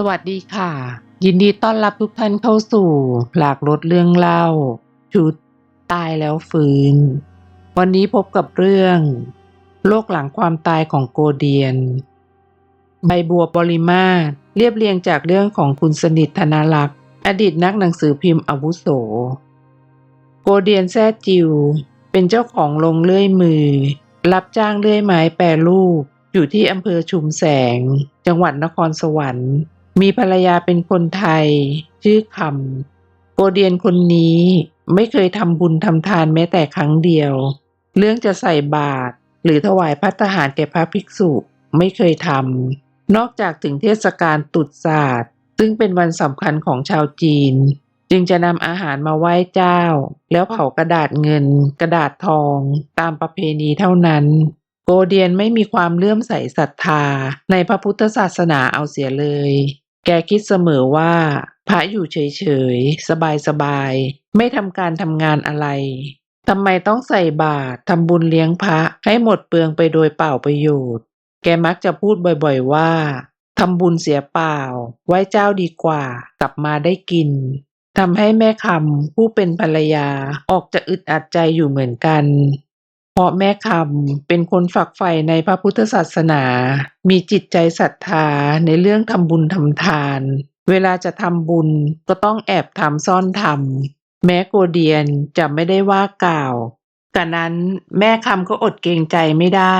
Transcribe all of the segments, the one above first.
สวัสดีค่ะ ยินดีต้อนรับทุกท่านเข้าสู่ หลากรถเรื่องเล่า ชุดตายแล้วฟื้น วันนี้พบกับเรื่องโลกหลังความตายของโกเดียน ใบบัวปริมาตรเรียบเรียงจากเรื่องของคุณสนิทธนาลักษณ์อดีตนักหนังสือพิมพ์อาวุโส โกเดียนแซ่จิว เป็นเจ้าของโรงเลื่อยมือ รับจ้างเลื่อยไม้แปรรูปอยู่ที่อำเภอชุมแสง จังหวัดนครสวรรค์ มีภรรยาเป็นคนไทย ชื่อคำโกเดียนคนนี้ไม่เคยทำบุญทำทานแม้แต่ครั้งเดียว เรื่องจะใส่บาตรหรือถวายพัตหารแก่พระภิกษุไม่เคยทำนอกจากถึงเทศกาลตรุษศาสตร์ซึ่งเป็นวันสำคัญของชาวจีน จึงจะนำอาหารมาไหว้เจ้า แล้วเผากระดาษเงิน กระดาษทอง ตามประเพณีเท่านั้น โกเดียนไม่มีความเลื่อมใสศรัทธาในพระพุทธศาสนาเอาเสียเลย แกคิดเสมอว่า พระอยู่เฉยๆ สบายๆ ไม่ทำการทำงานอะไรทำไมต้องใส่บาตรทำบุญเลี้ยงพระให้หมดเปลืองไปโดยเปล่าประโยชน์ แกมักจะพูดบ่อยๆว่าทำบุญเสียเปล่าไหว้เจ้าดีกว่า กลับมาได้กินทำให้แม่คำผู้เป็นภรรยาออกจะอึดอัดใจอยู่เหมือนกัน เพราะแม่คำเป็นคนฝักใฝ่ในพระพุทธศาสนา มีจิตใจศรัทธาในเรื่องทำบุญทำทาน เวลาจะทำบุญก็ต้องแอบทำซ่อนทำแม้โกเดียนจะไม่ได้ว่ากล่าวกะนั้นแม่คำก็อดเกรงใจไม่ได้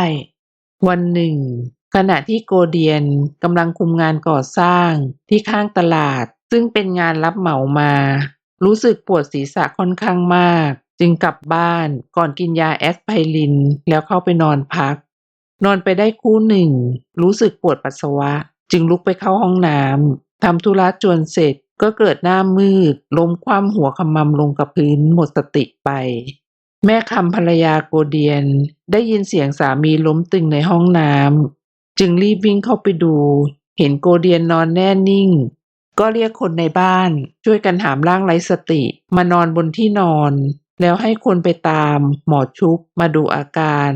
วันหนึ่ง ขณะที่โกเดียนกำลังคุมงานก่อสร้างที่ข้างตลาด ซึ่งเป็นงานรับเหมามา รู้สึกปวดศีรษะค่อนข้างมาก จึงกลับบ้านก่อนกินยาแอสไพริน แล้วเข้าไปนอนพัก นอนไปได้คู่หนึ่ง รู้สึกปวดปัสสาวะ จึงลุกไปเข้าห้องน้ำทำธุระจวนเสร็จก็เกิดหน้ามืด ล้มคว่ำหัวขมำลงกับพื้นหมดสติไป แม่คำภรรยาโกเดียน ได้ยินเสียงสามีล้มตึงในห้องน้ำจึงรีบวิ่งเข้าไปดู เห็นโกเดียนนอนแน่นิ่ง ก็เรียกคนในบ้านช่วยกันหามร่างไร้สติ มานอนบนที่นอน แล้วให้คนไปตามหมอชุบมาดูอาการ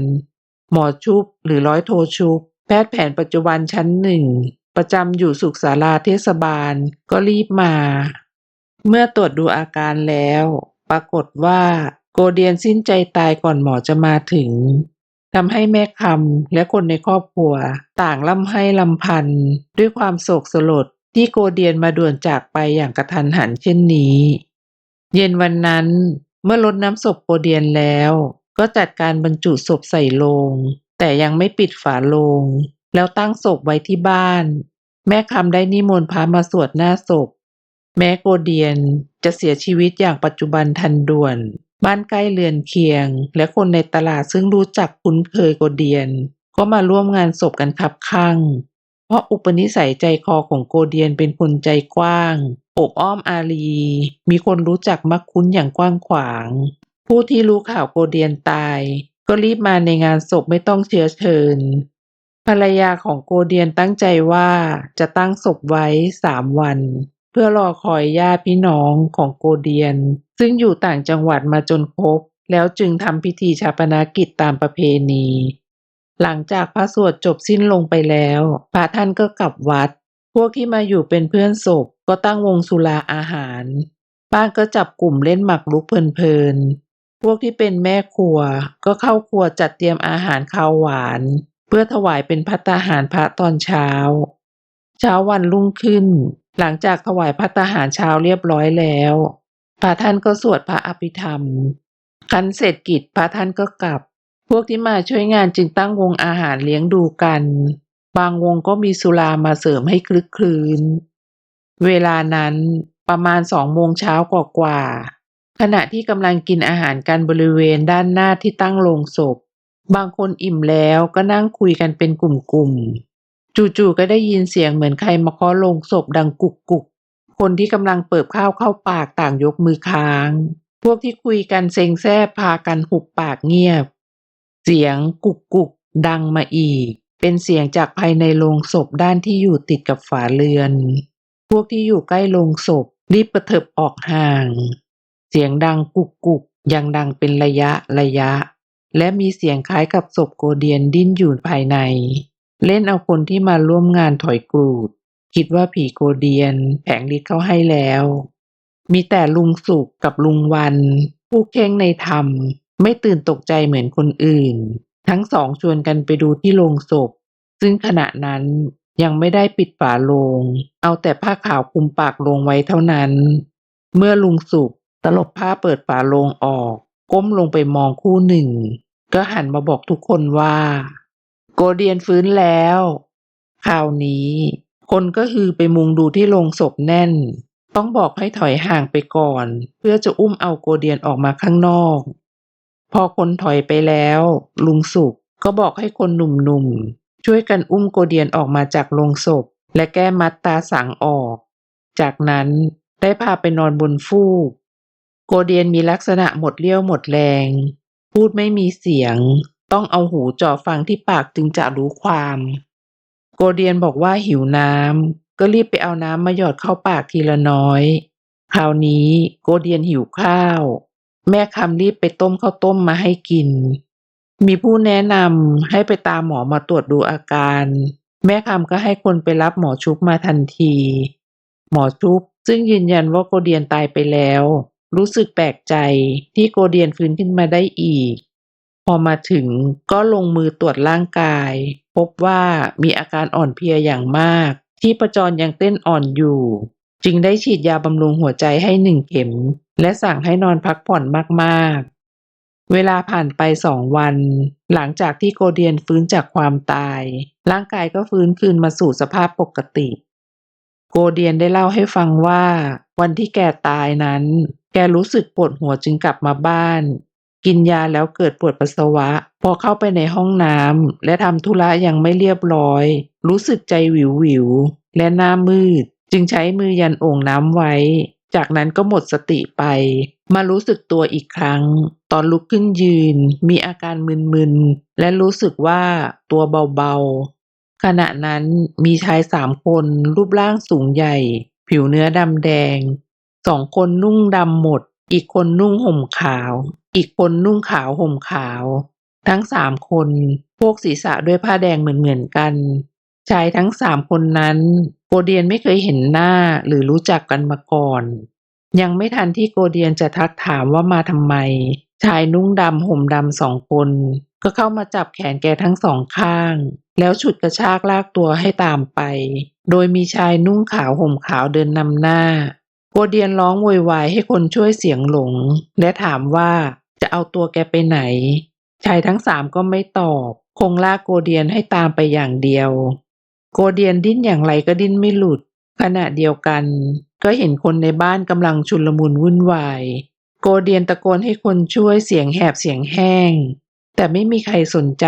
หมอชุบหรือร้อยโทชุบ แพทย์แผนปัจจุบันชั้นหนึ่ง ประจำอยู่สุขศาลาเทศบาลก็รีบมา เมื่อตรวจดูอาการแล้ว ปรากฏว่าโกเดียนสิ้นใจตายก่อนหมอจะมาถึงทำให้แม่คำและคนในครอบครัว ต่างล่ำให้ลำพันด้วยความโศกสลดที่โกเดียนมาด่วนจากไปอย่างกระทันหันเช่นนี้ เย็นวันนั้น เมื่อลดน้ำศพโกเดียนแล้ว ก็จัดการบรรจุศพใส่โลง แต่ยังไม่ปิดฝาโลง แล้วตั้งศพไว้ที่บ้าน แม่คำได้นิมนต์พระมาสวดหน้าศพ แม้โกเดียนจะเสียชีวิตอย่างปัจจุบันทันด่วน บ้านใกล้เรือนเคียง และคนในตลาดซึ่งรู้จักคุ้นเคยโกเดียน ก็มาร่วมงานศพกันคับข้างเพราะอุปนิสัยใจคอของโกเดียนเป็นคนใจกว้าง บอ้อมอารี มีคนรู้จักมักคุ้นอย่างกว้างขวาง ผู้ที่รู้ข่าวโกเดียนตาย ก็รีบมาในงานศพไม่ต้องเชื้อเชิญ ภรรยาของโกเดียนตั้งใจว่าจะตั้งศพไว้สามวัน เพื่อรอคอยญาติพี่น้องของโกเดียน ซึ่งอยู่ต่างจังหวัดมาจนครบแล้วจึงทำพิธีชาปนกิจตามประเพณี หลังจากพระสวดจบสิ้นลงไปแล้ว พระท่านก็กลับวัด พวกที่มาอยู่เป็นเพื่อนศพก็ตั้งวงสุราอาหาร บ้านก็จับกลุ่มเล่นหมากรุกเพลินๆ พวกที่เป็นแม่ครัวก็เข้าครัวจัดเตรียมอาหารข้าวหวาน เพื่อถวายเป็นพัตตาหารพระตอนเช้า เช้าวันรุ่งขึ้น หลังจากถวายพัตตาหารเช้าเรียบร้อยแล้วพระท่านก็สวดพระอภิธรรม คันเสร็จกิจพระท่านก็กลับ พวกที่มาช่วยงานจึงตั้งวงอาหารเลี้ยงดูกัน บางวงก็มีสุรามาเสริมให้คลึกคลืนเวลานั้นประมาณสองโมงเช้ากว่าๆขณะที่กำลังกินอาหารกันบริเวณด้านหน้าที่ตั้งโลงศพ บางคนอิ่มแล้วก็นั่งคุยกันเป็นกลุ่มๆ จู่ๆ ก็ได้ยินเสียงเหมือนใครมาเคาะโลงศพดังกุกกุกๆคนที่กำลังเปิบข้าวเข้าปากต่างยกมือค้าง พวกที่คุยกันเซ็งแซ่พากันหุบปากเงียบ เสียงกุกกุกๆดังมาอีก เป็นเสียงจากภายในโลงศพด้านที่อยู่ติดกับฝาเรือน พวกที่อยู่ใกล้โลงศพรีบกระเถิบออกห่าง เสียงดังกุกกุกยังดังเป็นระยะระยะ และมีเสียงคล้ายกับศพโกเดียนดิ้นอยู่ภายใน เล่นเอาคนที่มาร่วมงานถอยกรูด คิดว่าผีโกเดียนแผงฤทธิ์เข้าให้แล้ว มีแต่ลุงสุกกับลุงวัน ผู้เข่งในธรรม ไม่ตื่นตกใจเหมือนคนอื่น ทั้งสองชวนกันไปดูที่โรงศพ ซึ่งขณะนั้นยังไม่ได้ปิดฝาโลง เอาแต่ผ้าขาวคลุมปากโลงไว้เท่านั้น เมื่อลุงสุกตลบผ้าเปิดฝาโลงออก ก้มลงไปมองคู่หนึ่ง ก็หันมาบอกทุกคนว่า โกเดียนฟื้นแล้วคราวนี้ คนก็คือไปมุงดูที่โรงศพแน่น ต้องบอกให้ถอยห่างไปก่อน เพื่อจะอุ้มเอาโกเดียนออกมาข้างนอก พอคนถอยไปแล้ว ลุงสุกก็บอกให้คนหนุ่มๆ ช่วยกันอุ้มโกเดียนออกมาจากโรงศพ และแก้มัดตาสังออก จากนั้นได้พาไปนอนบนฟูก โกเดียนมีลักษณะหมดเลี้ยวหมดแรง พูดไม่มีเสียง ต้องเอาหูจ่อฟังที่ปากจึงจะรู้ความ โกเดียนบอกว่าหิวน้ำก็รีบไปเอาน้ำมาหยอดเข้าปากทีละน้อย คราวนี้โกเดียนหิวข้าว แม่คำรีบไปต้มข้าวต้มมาให้กิน มีผู้แนะนำให้ไปตามหมอมาตรวจดูอาการ แม่คำก็ให้คนไปรับหมอชุบมาทันที หมอชุบซึ่งยืนยันว่าโกเดียนตายไปแล้ว รู้สึกแปลกใจที่โกเดียนฟื้นขึ้นมาได้อีก พอมาถึงก็ลงมือตรวจร่างกาย พบว่ามีอาการอ่อนเพลียอย่างมาก ที่ประจรยังเต้นอ่อนอยู่ จึงได้ฉีดยาบำรุงหัวใจให้หนึ่งเข็ม และสั่งให้นอนพักผ่อนมากๆ เวลาผ่านไปสองวัน หลังจากที่โกเดียนฟื้นจากความตาย ร่างกายก็ฟื้นคืนมาสู่สภาพปกติ โกเดียนได้เล่าให้ฟังว่า วันที่แกตายนั้น แกรู้สึกปวดหัวจึงกลับมาบ้าน กินยาแล้วเกิดปวดปัสสาวะ พอเข้าไปในห้องน้ำและทำธุระยังไม่เรียบร้อย รู้สึกใจวิววิวและหน้ามืด จึงใช้มือยันโอ่งน้ำไว้ จากนั้นก็หมดสติไป มารู้สึกตัวอีกครั้ง ตอนลุกขึ้นยืน มีอาการมึนๆ และรู้สึกว่าตัวเบาๆ ขณะนั้นมีชายสามคนรูปร่างสูงใหญ่ ผิวเนื้อดำแดง สองคนนุ่งดำหมด อีกคนนุ่งห่มขาว อีกคนนุ่งขาวห่มขาว ทั้งสามคนพวกศีรษะด้วยผ้าแดงเหมือนๆกัน ชายทั้งสามคนนั้น โกเดียนไม่เคยเห็นหน้าหรือรู้จักกันมาก่อน ยังไม่ทันที่โกเดียนจะทักถามว่ามาทำไม ชายนุ่งดำห่มดำสองคน ก็เข้ามาจับแขนแกทั้งสองข้าง แล้วฉุดกระชากลากตัวให้ตามไป โดยมีชายนุ่งขาวห่มขาวเดินนำหน้า โกเดียนร้องโวยวายให้คนช่วยเสียงหลง และถามว่าจะเอาตัวแกไปไหน ชายทั้งสามก็ไม่ตอบ คงลากโกเดียนให้ตามไปอย่างเดียว โกเดียนดิ้นอย่างไรก็ดิ้นไม่หลุด ขณะเดียวกัน ก็เห็นคนในบ้านกำลังชุลมุนวุ่นวาย โกเดียนตะโกนให้คนช่วยเสียงแหบเสียงแห้ง แต่ไม่มีใครสนใจ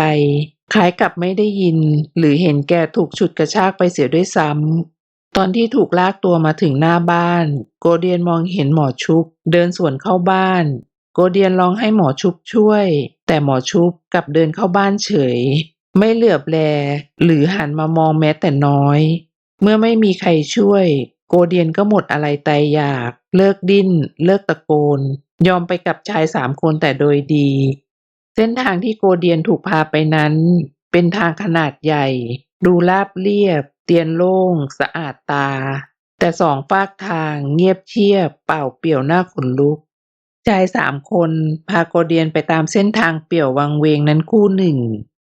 คล้ายกับไม่ได้ยิน หรือเห็นแกถูกฉุดกระชากไปเสียด้วยซ้ำ ตอนที่ถูกลากตัวมาถึงหน้าบ้าน โกเดียนมองเห็นหมอชุบเดินสวนเข้าบ้าน โกเดียนร้องให้หมอชุบช่วย แต่หมอชุบกลับเดินเข้าบ้านเฉย ไม่เหลือบแล หรือหันมามองแม้แต่น้อย เมื่อไม่มีใครช่วย โกเดียนก็หมดอะไรตายอยาก เลิกดิ้น เลิกตะโกน ยอมไปกับชายสามคนแต่โดยดี เส้นทางที่โกเดียนถูกพาไปนั้น เป็นทางขนาดใหญ่ ดูราบเรียบ เตียนโล่ง สะอาดตา แต่สองฝากทางเงียบเชียบ เปล่าเปี่ยวหน้าขนลุกชายสามคนพาโกเดียนไปตามเส้นทางเปี่ยววังเวงนั้นคู่หนึ่ง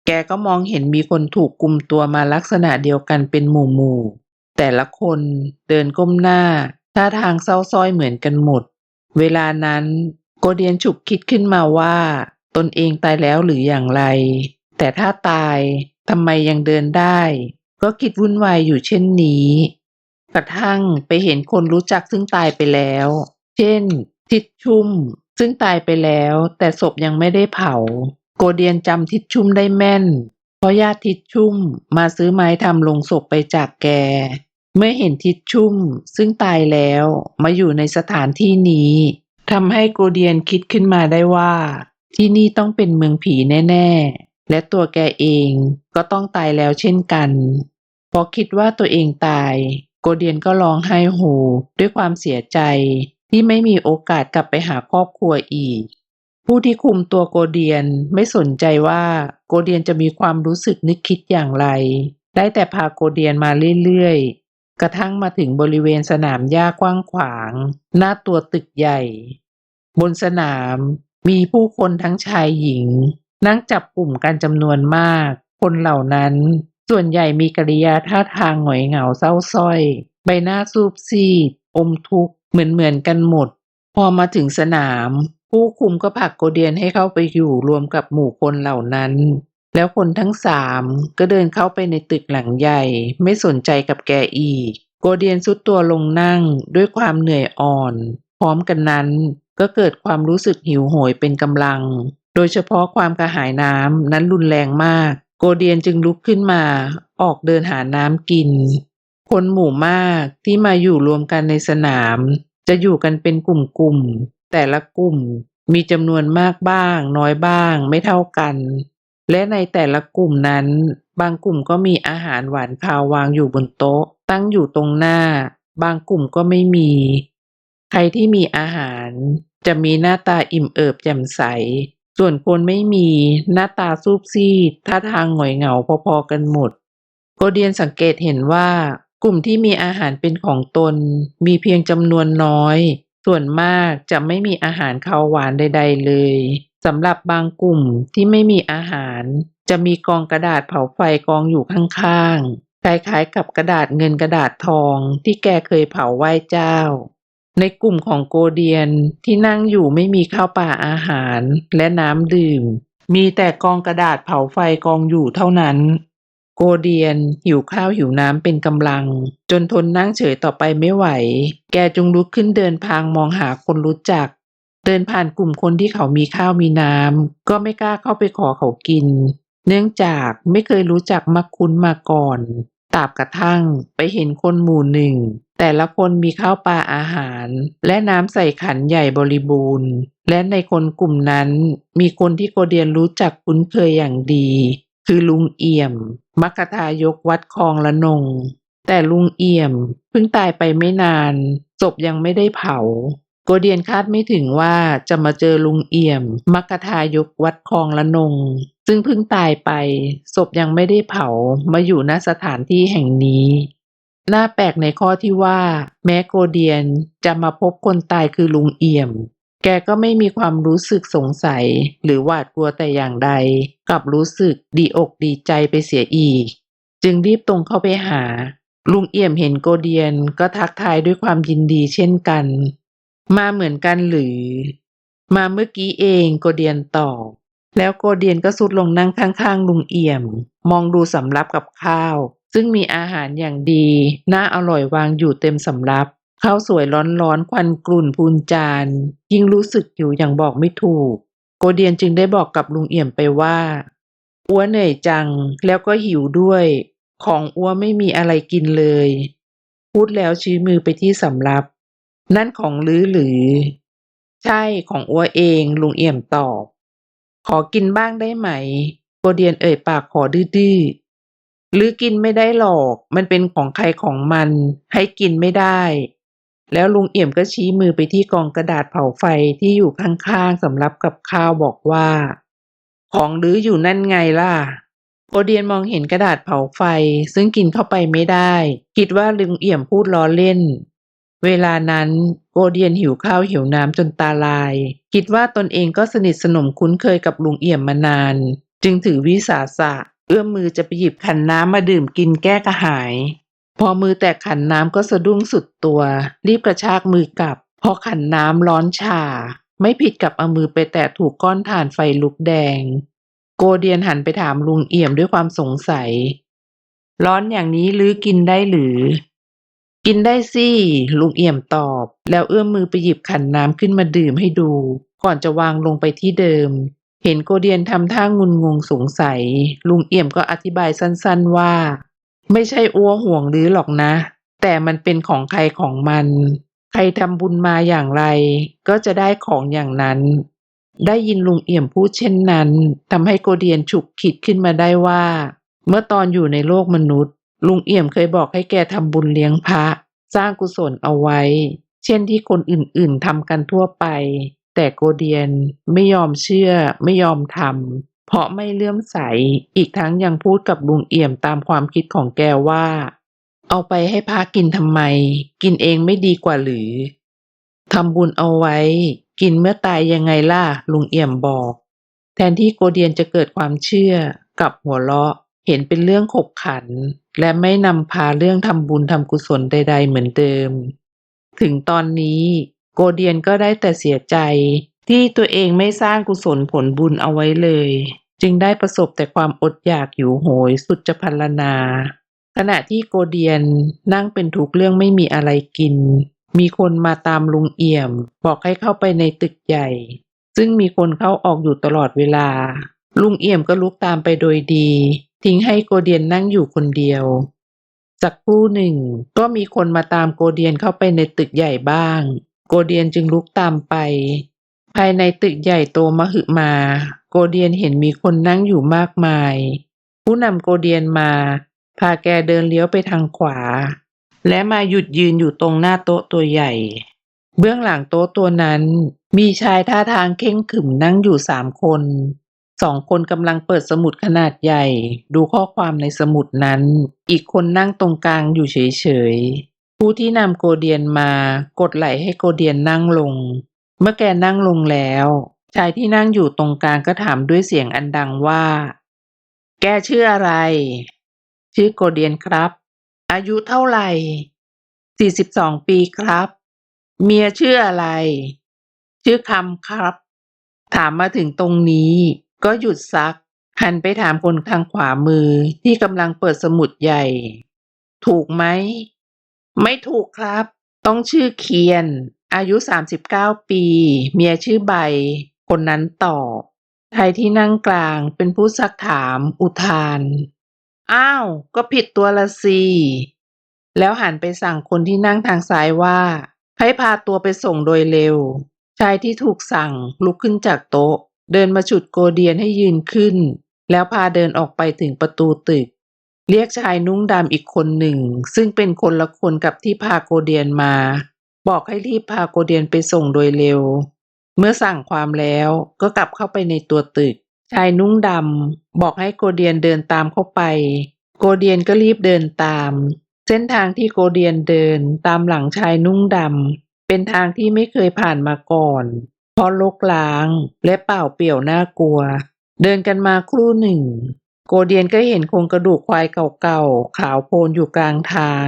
แกก็มองเห็นมีคนถูกกลุ่มตัวมาลักษณะเดียวกันเป็นหมู่หมู่ แต่ละคนเดินก้มหน้า ท่าทางเศร้าส้อยเหมือนกันหมด เวลานั้นโกเดียนฉุกคิดขึ้นมาว่า ตนเองตายแล้วหรืออย่างไร แต่ถ้าตายทำไมยังเดินได้ ก็คิดวุ่นวายอยู่เช่นนี้ กระทั่งไปเห็นคนรู้จักซึ่งตายไปแล้ว เช่น ทิดชุ่ม ซึ่งตายไปแล้ว แต่ศพยังไม่ได้เผา โกเดียนจำทิดชุ่มได้แม่น เพราะญาติทิดชุ่มมาซื้อไม้ทำลงศพไปจากแก เมื่อเห็นทิดชุ่มซึ่งตายแล้วมาอยู่ในสถานที่นี้ทำให้โกเดียนคิดขึ้นมาได้ว่า ที่นี่ต้องเป็นเมืองผีแน่ ๆ และตัวแกเองก็ต้องตายแล้วเช่นกัน พอคิดว่าตัวเองตาย โกเดียนก็ร้องไห้โฮด้วยความเสียใจที่ไม่มีโอกาสกลับไปหาครอบครัวอีก ผู้ที่คุมตัวโกเดียนไม่สนใจว่าโกเดียนจะมีความรู้สึกนึกคิดอย่างไร ได้แต่พาโกเดียนมาเรื่อยๆ กระทั่งมาถึงบริเวณสนามหญ้ากว้างขวาง หน้าตัวตึกใหญ่ บนสนามมีผู้คนทั้งชายหญิง นั่งจับกลุ่มกันจำนวนมาก คนเหล่านั้นส่วนใหญ่มีกริยาท่าทางหงอยเหงาเศร้าส้อย ใบหน้าซูบซีด อมทุกข์เหมือนเหมือนๆกันหมด พอมาถึงสนาม ผู้คุมก็ผลักโกเดียนให้เข้าไปอยู่รวมกับหมู่คนเหล่านั้น แล้วคนทั้งสามก็เดินเข้าไปในตึกหลังใหญ่ ไม่สนใจกับแกอีก โกเดียนสุดตัวลงนั่งด้วยความเหนื่อยอ่อน พร้อมกันนั้นก็เกิดความรู้สึกหิวโหยเป็นกำลัง โดยเฉพาะความกระหายน้ำนั้นรุนแรงมาก โกเดียนจึงลุกขึ้นมา ออกเดินหาน้ำกิน คนหมู่มากที่มาอยู่รวมกันในสนาม จะอยู่กันเป็นกลุ่มๆ แต่ละกลุ่มมีจำนวนมากบ้าง น้อยบ้าง ไม่เท่ากัน และในแต่ละกลุ่มนั้น บางกลุ่มก็มีอาหารหวานคาววางอยู่บนโต๊ะ ตั้งอยู่ตรงหน้า บางกลุ่มก็ไม่มี ใครที่มีอาหาร จะมีหน้าตาอิ่มเอิบแจ่มใส ส่วนคนไม่มีหน้าตาซูบซีดท่าทางหงอยเหงาพอๆกันหมดโกเดียนสังเกตเห็นว่ากลุ่มที่มีอาหารเป็นของตนมีเพียงจำนวนน้อย ส่วนมากจะไม่มีอาหารคาวหวานใด ๆ เลยสำหรับบางกลุ่มที่ไม่มีอาหาร จะมีกองกระดาษเผาไฟกองอยู่ข้างๆคล้ายๆกับกระดาษเงินกระดาษทองที่แกเคยเผาไหว้เจ้า ในกลุ่มของโกเดียนที่นั่งอยู่ไม่มีข้าวปลาอาหารและน้ำดื่ม มีแต่กองกระดาษเผาไฟกองอยู่เท่านั้น โกเดียนหิวข้าวหิวน้ำเป็นกำลัง จนทนนั่งเฉยต่อไปไม่ไหว แกจงลุกขึ้นเดินพางมองหาคนรู้จัก เดินผ่านกลุ่มคนที่เขามีข้าวมีน้ำก็ไม่กล้าเข้าไปขอเขากิน เนื่องจากไม่เคยรู้จักมักคุ้นมาก่อนตราบกระทั่งไปเห็นคนหมู่หนึ่ง แต่ละคนมีข้าวปลาอาหาร และน้ำใส่ขันใหญ่บริบูรณ์ และในคนกลุ่มนั้น มีคนที่โกเดียนรู้จักคุ้นเคยอย่างดี คือลุงเอี่ยม มัคคทายกวัดคลองละนง แต่ลุงเอี่ยมเพิ่งตายไปไม่นานศพยังไม่ได้เผา โกเดียนคาดไม่ถึงว่าจะมาเจอลุงเอี่ยม มัคคทายกวัดคลองละนง ซึ่งเพิ่งตายไปศพยังไม่ได้เผามาอยู่ณสถานที่แห่งนี้น่าแปลกในข้อที่ว่า แม้โกเดียนจะมาพบคนตายคือลุงเอี่ยม แกก็ไม่มีความรู้สึกสงสัยหรือหวาดกลัวแต่อย่างใด กลับรู้สึกดีอกดีใจไปเสียอีก จึงรีบตรงเข้าไปหา ลุงเอี่ยมเห็นโกเดียนก็ทักทายด้วยความยินดีเช่นกัน มาเหมือนกันหรือ มาเมื่อกี้เองโกเดียนตอบแล้วโกเดียนก็สุดลงนั่งข้างๆลุงเอี่ยม มองดูสำรับกับข้าว ซึ่งมีอาหารอย่างดี น่าอร่อยวางอยู่เต็มสำรับ ข้าวสวยร้อนๆควันกลุ่นพูนจาน ยิ่งรู้สึกอยู่อย่างบอกไม่ถูก โกเดียนจึงได้บอกกับลุงเอี่ยมไปว่า อ้วเหนื่อยจังแล้วก็หิวด้วย ของอ้วไม่มีอะไรกินเลย พูดแล้วชี้มือไปที่สำรับ นั่นของลือหรือ ใช่ของอ้วเองลุงเอี่ยมตอบ ขอกินบ้างได้ไหม โกเดียนเอ่ยปากขอดื้อๆหรือกินไม่ได้หรอก มันเป็นของใครของมัน ให้กินไม่ได้ แล้วลุงเอี่ยมก็ชี้มือไปที่กองกระดาษเผาไฟที่อยู่ข้างๆสำหรับกับข้าวบอกว่า ของลืออยู่นั่นไงล่ะโกเดียนมองเห็นกระดาษเผาไฟซึ่งกินเข้าไปไม่ได้ คิดว่าลุงเอี่ยมพูดล้อเล่น เวลานั้นโกเดียนหิวข้าวหิวน้ำจนตาลาย คิดว่าตนเองก็สนิทสนมคุ้นเคยกับลุงเอี่ยมมานาน จึงถือวิสาสะ เอื้อมมือจะไปหยิบขันน้ำมาดื่มกินแก้กระหาย พอมือแตะขันน้ำก็สะดุ้งสุดตัว รีบกระชากมือกลับ พอขันน้ำร้อนชา ไม่ผิดกับเอามือไปแตะถูกก้อนถ่านไฟลุกแดง โกเดียนหันไปถามลุงเอี่ยมด้วยความสงสัย ร้อนอย่างนี้ลือกินได้หรือ กินได้สิลุงเอี่ยมตอบ แล้วเอื้อมมือไปหยิบขันน้ำขึ้นมาดื่มให้ดู ก่อนจะวางลงไปที่เดิม เห็นโกเดียนทำท่างุนงงสงสัย ลุงเอี่ยมก็อธิบายสั้น ๆว่า ไม่ใช่อ้วห่วงหรือหรอกนะ แต่มันเป็นของใครของมัน ใครทำบุญมาอย่างไร ก็จะได้ของอย่างนั้น ได้ยินลุงเอี่ยมพูดเช่นนั้นทำให้โกเดียนฉุกคิดขึ้นมาได้ว่า เมื่อตอนอยู่ในโลกมนุษย์ ลุงเอี่ยมเคยบอกให้แกทำบุญเลี้ยงพระ สร้างกุศลเอาไว้ เช่นที่คนอื่นๆทำกันทั่วไป แต่โกเดียนไม่ยอมเชื่อไม่ยอมทำ เพราะไม่เลื่อมใส อีกทั้งยังพูดกับลุงเอี่ยมตามความคิดของแกว่า เอาไปให้พระกินทำไม กินเองไม่ดีกว่าหรือทำบุญเอาไว้ กินเมื่อตายยังไงล่ะ ลุงเอี่ยมบอก แทนที่โกเดียนจะเกิดความเชื่อกับหัวเราะเห็นเป็นเรื่องขบขัน และไม่นำพาเรื่องทำบุญทำกุศลใด ๆ เหมือนเดิม ถึงตอนนี้โกเดียนก็ได้แต่เสียใจที่ตัวเองไม่สร้างกุศลผลบุญเอาไว้เลย จึงได้ประสบแต่ความอดอยากหิวโหยสุดจะพันลนา ขณะที่โกเดียนนั่งเป็นทุกข์เรื่องไม่มีอะไรกิน มีคนมาตามลุงเอี่ยม บอกให้เข้าไปในตึกใหญ่ ซึ่งมีคนเข้าออกอยู่ตลอดเวลา ลุงเอี่ยมก็ลุกตามไปโดยดี ทิ้งให้โกเดียนนั่งอยู่คนเดียวสักครู่หนึ่ง ก็มีคนมาตามโกเดียนเข้าไปในตึกใหญ่บ้าง โกเดียนจึงลุกตามไป ภายในตึกใหญ่โตมหึมา โกเดียนเห็นมีคนนั่งอยู่มากมาย ผู้นำโกเดียนมา พาแกเดินเลี้ยวไปทางขวา และมาหยุดยืนอยู่ตรงหน้าโต๊ะตัวใหญ่ เบื้องหลังโต๊ะตัวนั้น มีชายท่าทางเข่งขึมนั่งอยู่สามคนสองคนกำลังเปิดสมุดขนาดใหญ่ ดูข้อความในสมุดนั้น อีกคนนั่งตรงกลางอยู่เฉยๆ ผู้ที่นำโกเดียนมากดไหลให้โกเดียนนั่งลง เมื่อแกนั่งลงแล้ว ชายที่นั่งอยู่ตรงกลางก็ถามด้วยเสียงอันดังว่า แกชื่ออะไร ชื่อโกเดียนครับ อายุเท่าไหร่ 42 ปีครับ เมียชื่ออะไร ชื่อคำครับ ถามมาถึงตรงนี้ ก็หยุดซัก หันไปถามคนทางขวามือที่กำลังเปิดสมุดใหญ่ ถูกไหม ไม่ถูกครับ ต้องชื่อเคียน อายุ 39 ปี เมียชื่อใบ คนนั้นตอบชายที่นั่งกลางเป็นผู้ซักถามอุทาน อ้าว ก็ผิดตัวละสิแล้วหันไปสั่งคนที่นั่งทางซ้ายว่า ให้พาตัวไปส่งโดยเร็ว ชายที่ถูกสั่งลุกขึ้นจากโต๊ะ เดินมาฉุดโกเดียนให้ยืนขึ้น แล้วพาเดินออกไปถึงประตูตึก เรียกชายนุ่งดำอีกคนหนึ่ง ซึ่งเป็นคนละคนกับที่พาโกเดียนมา บอกให้รีบพาโกเดียนไปส่งโดยเร็ว เมื่อสั่งความแล้วก็กลับเข้าไปในตัวตึก ชายนุ่งดำบอกให้โกเดียนเดินตามเข้าไป โกเดียนก็รีบเดินตาม เส้นทางที่โกเดียนเดินตามหลังชายนุ่งดำเป็นทางที่ไม่เคยผ่านมาก่อน เพราะลกล้างและเปล่าเปลี่ยวน่ากลัว เดินกันมาครู่หนึ่ง โกเดียนก็เห็นโครงกระดูกควายเก่าๆขาวโพลนอยู่กลางทาง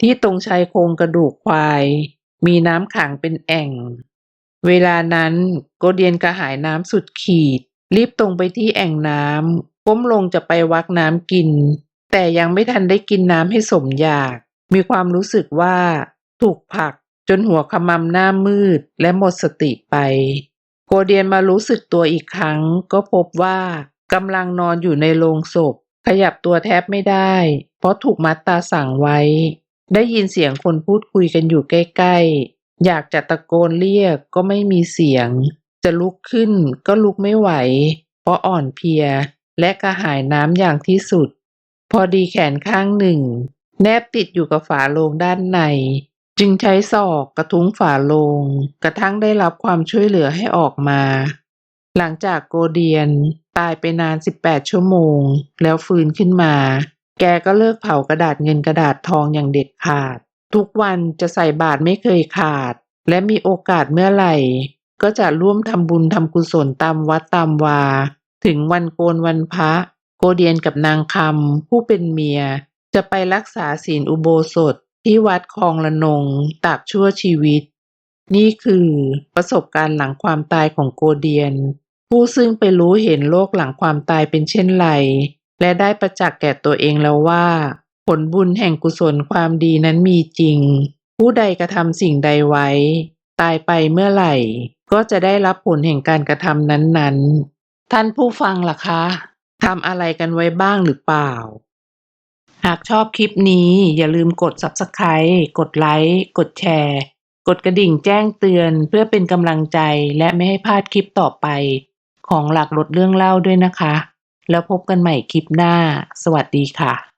ที่ตรงชายโครงกระดูกควาย มีน้ำขังเป็นแอ่ง เวลานั้นโกเดียนกระหายน้ำสุดขีด รีบตรงไปที่แอ่งน้ำก้มลงจะไปวักน้ำกิน แต่ยังไม่ทันได้กินน้ำให้สมอยาก มีความรู้สึกว่า ถูกผลักจนหัวขมำหน้ามืดและหมดสติไป โกเดียนมารู้สึกตัวอีกครั้ง ก็พบว่ากำลังนอนอยู่ในโลงศพ ขยับตัวแทบไม่ได้ เพราะถูกมัดตาสั่งไว้ ได้ยินเสียงคนพูดคุยกันอยู่ใกล้ๆ อยากจะตะโกนเรียกก็ไม่มีเสียง จะลุกขึ้นก็ลุกไม่ไหว เพราะอ่อนเพลีย และกระหายน้ำอย่างที่สุด พอดีแขนข้างหนึ่ง แนบติดอยู่กับฝาโลงด้านใน จึงใช้ศอกกระทุ้งฝาโลง กระทั่งได้รับความช่วยเหลือให้ออกมา หลังจากโกเดียนตายไปนาน 18 ชั่วโมง แล้วฟื้นขึ้นมา แกก็เลิกเผากระดาษเงินกระดาษทองอย่างเด็ดขาด ทุกวันจะใส่บาตรไม่เคยขาด และมีโอกาสเมื่อไหร่ ก็จะร่วมทำบุญทำกุศลตามวัดตามวา ถึงวันโกนวันพระ โกเดียนกับนางคำผู้เป็นเมีย จะไปรักษาศีลอุโบสถที่วัดคลองละนงตราบชั่วชีวิต นี่คือประสบการณ์หลังความตายของโกเดียน ผู้ซึ่งไปรู้เห็นโลกหลังความตายเป็นเช่นไร และได้ประจักษ์แก่ตัวเองแล้วว่า ลบุญแห่งกุศลความดีนั้นมีจริง ผู้ใดกระทำสิ่งใดไว้ ตายไปเมื่อไหร่ ก็จะได้รับผลแห่งการกระทำนั้นๆ ท่านผู้ฟังล่ะคะทำอะไรกันไว้บ้างหรือเปล่า หากชอบคลิปนี้อย่าลืมกด Subscribe กดไลค์กดแชร์กดกระดิ่งแจ้งเตือนเพื่อเป็นกำลังใจและไม่ให้พลาดคลิปต่อไป ของหลักรถเรื่องเล่าด้วยนะคะ แล้วพบกันใหม่คลิปหน้า สวัสดีค่ะ